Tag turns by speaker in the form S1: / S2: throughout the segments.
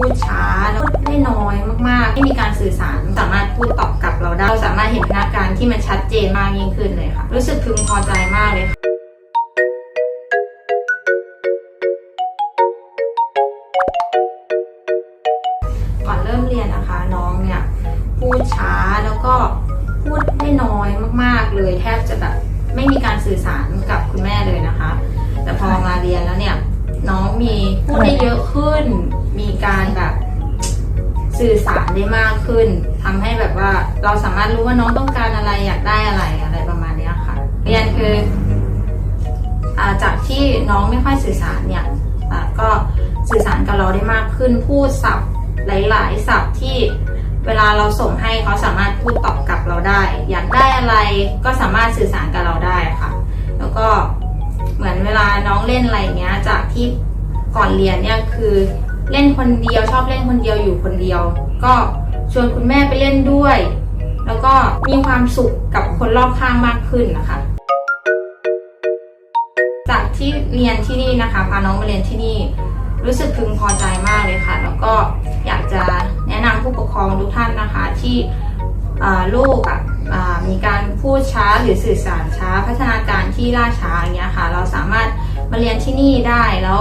S1: พูดช้าแล้วพูดได้น้อยมากๆ ไม่มีการสื่อสารสามารถพูดตอบกลับเราได้ เราสามารถเห็นพนักงานที่มันชัดเจนมากยิ่งขึ้นเลยค่ะ รู้สึกพึงพอใจมากเลยค่ะก่อนเริ่มเรียนนะคะ น้องเนี่ยพูดช้าแล้วก็พูดได้น้อยมากๆเลย แทบจะแบบไม่มีการสื่อสารกับคุณแม่เลยนะคะ แต่พอมาเรียนแล้วเนี่ย มีพูดได้เยอะขึ้น มีการแบบสื่อสารได้มากขึ้นทำให้แบบว่าเราสามารถรู้ว่าน้องต้องการอะไรอยากได้อะไรอะไรประมาณนี้ค่ะเรียนคืออจากที่น้องไม่ค่อยสื่อสารเนี่ยก็สื่อสารกับเราได้มากขึ้น พูดศัพท์หลาย ๆ ศัพท์ที่เวลาเราส่งให้เขาสามารถพูดตอบกลับเราได้ อยากได้อะไรก็สามารถสื่อสารกับเราได้ค่ะ แล้วก็เหมือนเวลาน้องเล่นอะไรเงี้ย จากที่ ก่อนเรียนเนี่ยคือเล่นคนเดียวชอบเล่นคนเดียวอยู่คนเดียว ก็ชวนคุณแม่ไปเล่นด้วย แล้วก็มีความสุขกับคนรอบข้างมากขึ้นนะคะจากที่เรียนที่นี่นะคะพาน้องมาเรียนที่นี่ รู้สึกพึงพอใจมากเลยค่ะ แล้วก็อยากจะแนะนำผู้ปกครองทุกท่านนะคะที่ลูกอะมีการพูดช้าหรือสื่อสารช้า พัฒนาการที่ล่าช้าอย่างเงี้ยค่ะ เราสามารถมาเรียนที่นี่ได้แล้ว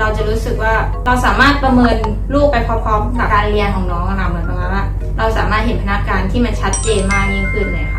S1: เราจะรู้สึกว่าเราสามารถประเมินลูกไปพร้อมๆกับการเรียนของน้องอะคะเหมือนประมาณว่า เราสามารถเห็นพนักงานที่มันชัดเจนมากยิ่งขึ้นเลยค่ะ